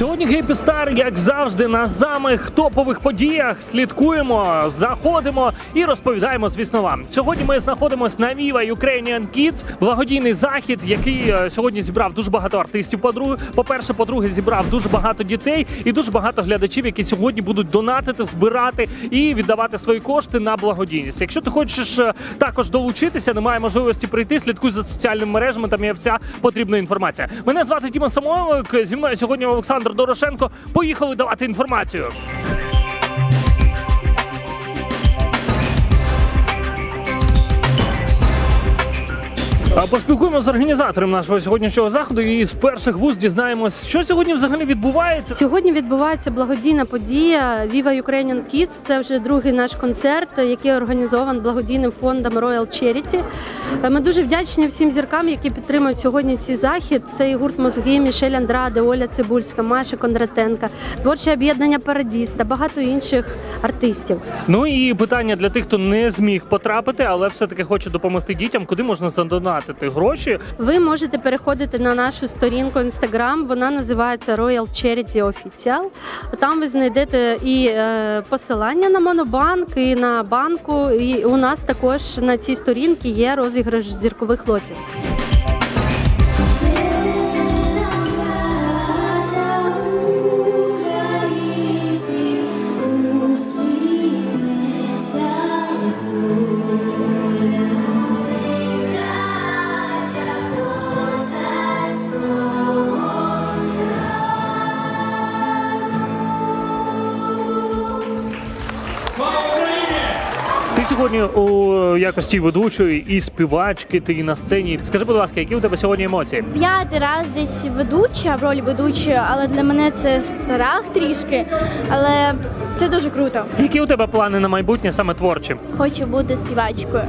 Сьогодні Star, як завжди, на самих топових подіях слідкуємо, заходимо і розповідаємо, звісно, вам. Сьогодні ми знаходимося на Viva Ukrainian Kids, благодійний захід, який е, сьогодні зібрав дуже багато артистів. По-друге, по-перше, по-друге, зібрав дуже багато дітей і дуже багато глядачів, які сьогодні будуть донатити, збирати і віддавати свої кошти на благодійність. Якщо ти хочеш е, також долучитися, немає можливості прийти, слідкуй за соціальними мережами. Там є вся потрібна інформація. Мене звати Діма Самойлик. Зі мною сьогодні Олександр Дорошенко. Поїхали давати інформацію. Поспілкуємося з організатором нашого сьогоднішнього заходу і з перших вуз дізнаємось, що сьогодні взагалі відбувається. Сьогодні відбувається благодійна подія Viva Ukrainian Kids. Це вже другий наш концерт, який організований благодійним фондом Royal Charity. Ми дуже вдячні всім зіркам, які підтримують сьогодні цей захід. Це і гурт мозги, Мішель Андраде, Оля Цибульська, Маша Кондратенка, творче об'єднання Парадіс та багато інших артистів. Ну і питання для тих, хто не зміг потрапити, але все-таки хоче допомогти дітям, куди можна задонатити гроші. Ви можете переходити на нашу сторінку Instagram, Вона називається Royal Charity Official. Там ви знайдете і е, посилання на монобанк, і на банку. І у нас також на цій сторінці є розіграш зіркових лотів. Сьогодні у якості ведучої і співачки, ти на сцені. Скажи, будь ласка, які у тебе сьогодні емоції? П'ятий раз десь ведуча в ролі ведучої, але для мене це страх трішки. Але це дуже круто. Які у тебе плани на майбутнє саме творчі? Хочу бути співачкою.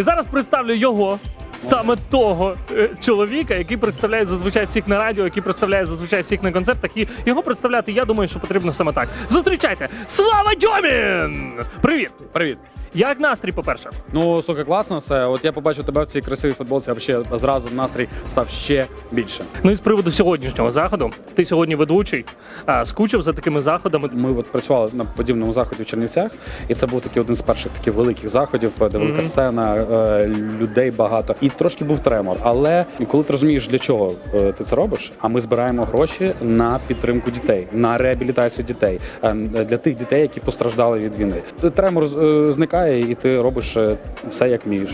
І зараз представлю його. Саме того е, чоловіка, який представляє зазвичай всіх на радіо, який представляє зазвичай всіх на концертах, і його представляти, я думаю, що потрібно саме так. Зустрічайте! Слава Дьомін! Привіт! Привіт. Як настрій, по-перше? Ну слухай, класно все. От я побачив тебе в цій красивій футболці, а ще зразу настрій став ще більше. Ну і з приводу сьогоднішнього заходу. Ти сьогодні ведучий, а, скучив за такими заходами. Ми от працювали на подібному заході в Чернівцях, і це був такий один з перших таких великих заходів, де велика Мгм. сцена, е, людей багато. І трошки був тремор. Але коли ти розумієш, для чого е, ти це робиш, а ми збираємо гроші на підтримку дітей, на реабілітацію дітей, е, для тих дітей, які постраждали від війни. Тремор е, зникає, і ти робиш е, все як вмієш.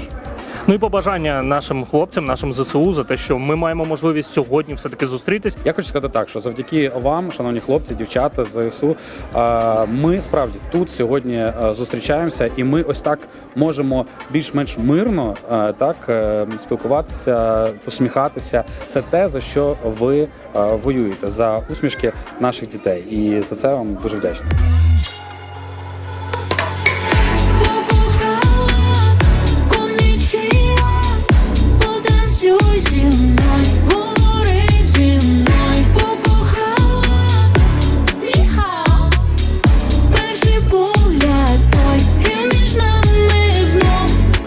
Ну і побажання нашим хлопцям, нашим ЗСУ за те, що ми маємо можливість сьогодні все-таки зустрітись. Я хочу сказати так, що завдяки вам, шановні хлопці, дівчата ЗСУ, е, ми справді тут сьогодні е, зустрічаємося, і ми ось так можемо більш-менш мирно так спілкуватися, посміхатися. Це те, за що ви воюєте, за усмішки наших дітей. І за це вам дуже вдячний.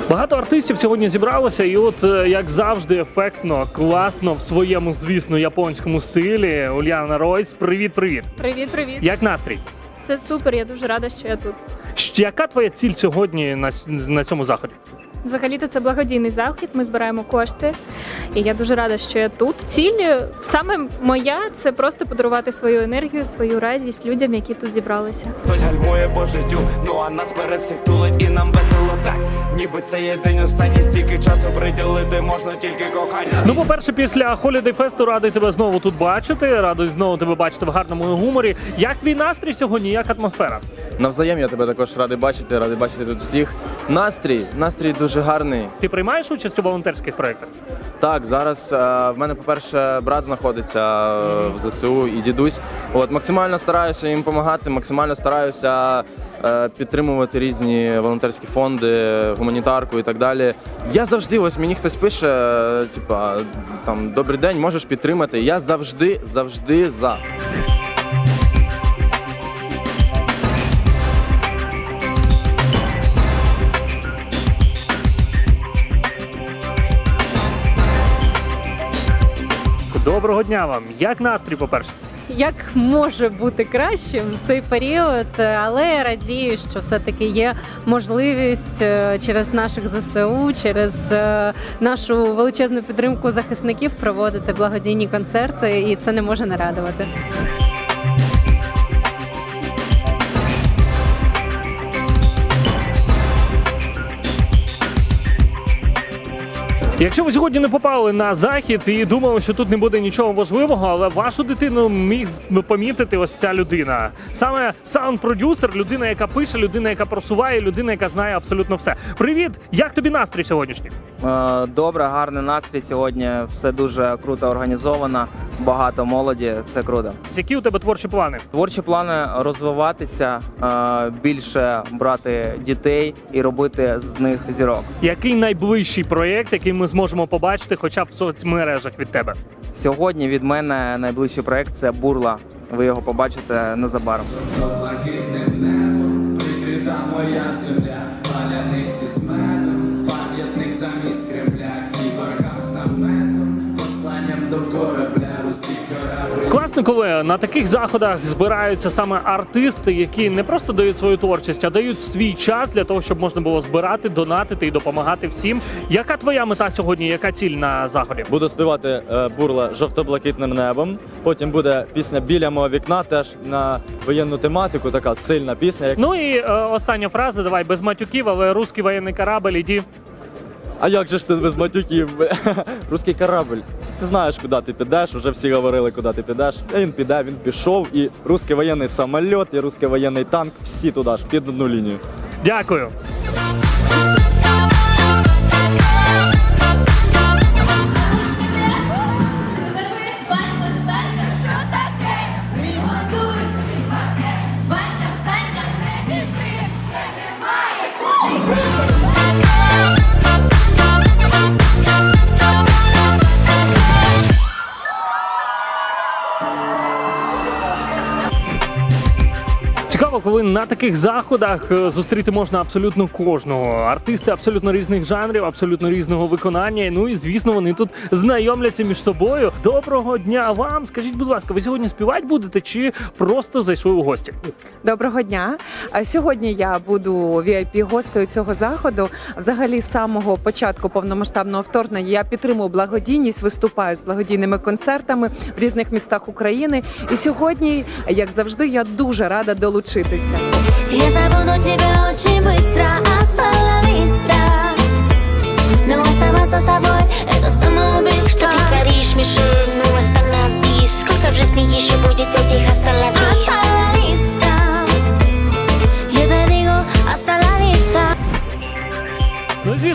Багато артистів сьогодні зібралося, і от е, як завжди, ефектно, класно в своєму, звісно, японському стилі. Ульяна Ройс, привіт, привіт. Привіт, привіт. Як настрій? Це супер. Я дуже рада, що я тут. Щ- Яка твоя ціль сьогодні на, с- на цьому заході? Взагалі-то це благодійний захід. Ми збираємо кошти, і я дуже рада, що я тут. Ціль саме моя це просто подарувати свою енергію, свою радість людям, які тут зібралися. Хтось гальмує по життю, ну а нас перед всіх тулить і нам весело так. Ніби це є день останній стільки часу приділити можна тільки кохання. Ну, по-перше, після Holiday Fest радий тебе знову тут бачити. Радий знову тебе бачити в гарному гуморі. Як твій настрій сьогодні? Як атмосфера? Навзаєм я тебе також радий бачити, радий бачити тут всіх. Настрій, настрій дуже гарний. Ти приймаєш участь у волонтерських проєктах? Так, зараз е, в мене, по-перше, брат знаходиться е, в ЗСУ і дідусь. От максимально стараюся їм допомагати, максимально стараюся е, підтримувати різні волонтерські фонди, гуманітарку і так далі. Я завжди, ось мені хтось пише, е, типа там добрий день, можеш підтримати. Я завжди, завжди за. Доброго дня вам. Як настрій, по-перше? як може бути кращим цей період, але я радію, що все-таки є можливість е, через наших ЗСУ, через е, нашу величезну підтримку захисників проводити благодійні концерти, і це не може не радувати. Якщо ви сьогодні не попали на захід і думали, що тут не буде нічого важливого, але вашу дитину міг помітити ось ця людина. Саме саунд-продюсер, людина, яка пише, людина, яка просуває, людина, яка знає абсолютно все. Привіт! Як тобі настрій сьогоднішній? Е, Добре, гарний настрій сьогодні. Все дуже круто організовано. Багато молоді. Це круто. Які у тебе творчі плани? Творчі плани розвиватися, е, більше брати дітей і робити з них зірок. Який найближчий проєкт, який ми зможемо побачити, хоча б в соцмережах від тебе? Сьогодні від мене найближчий проект це бурла. Ви його побачите незабаром. Прикрита моя земля, паляниці з медом, пам'ятник замість Кремля, кіборгам з наметом, посланням до кораблі. Класно, коли на таких заходах збираються саме артисти, які не просто дають свою творчість, а дають свій час для того, щоб можна було збирати, донатити і допомагати всім. Яка твоя мета сьогодні? Яка ціль на заході? Буду співати е, бурла жовто-блакитним небом. Потім буде пісня біля мого вікна, теж на воєнну тематику. Така сильна пісня. Як... Ну і е, остання фраза. Давай без матюків, але русський воєнний корабль, іді. А як же ж ти без матюків? Руський корабль. Ти знаєш, куди ти підеш. Вже всі говорили, куди ти підеш. Він піде, він пішов. І русський воєнний самоліт, і русський воєнний танк. Всі туди ж під одну лінію. Дякую. Цікаво, коли на таких заходах е, зустріти можна абсолютно кожного. Артисти абсолютно різних жанрів, абсолютно різного виконання. Ну і звісно, вони тут знайомляться між собою. Доброго дня вам! Скажіть, будь ласка, ви сьогодні співати будете чи просто зайшли у гості? Доброго дня. Сьогодні я буду vip гостею цього заходу. Взагалі, з самого початку повномасштабного вторгнення я підтримую благодійність, виступаю з благодійними концертами в різних містах України. І сьогодні, як завжди, я дуже рада долучитися Я забуду тебя очень быстро, hasta la vista Но оставаться с тобой — это самоубийство Что ты творишь, мишень, ну остановись Сколько в жизни еще будет этих Hasta остановись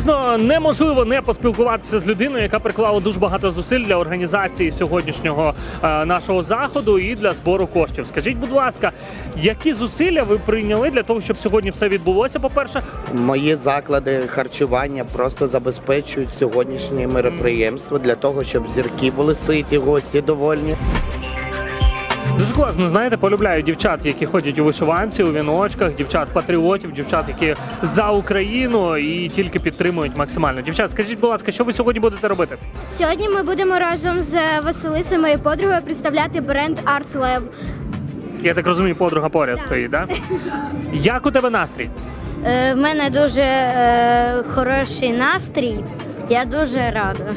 Звісно, неможливо не поспілкуватися з людиною, яка приклала дуже багато зусиль для організації сьогоднішнього е, нашого заходу і для збору коштів. Скажіть, будь ласка, які зусилля ви прийняли для того, щоб сьогодні все відбулося? По-перше, Мої заклади харчування просто забезпечують сьогоднішнє мероприємство для того, щоб зірки були ситі, гості довольні. Дуже класно, знаєте, полюбляю дівчат, які ходять у вишиванці, у віночках, дівчат патріотів, дівчат, які за Україну і тільки підтримують максимально. Дівчат, скажіть, будь ласка, що ви сьогодні будете робити? Сьогодні ми будемо разом з Василисою, моєю подругою, представляти бренд Art Lab. Я так розумію, подруга поряд стоїть, да? Як у тебе настрій? Е, в мене дуже е, хороший настрій. Я дуже рада.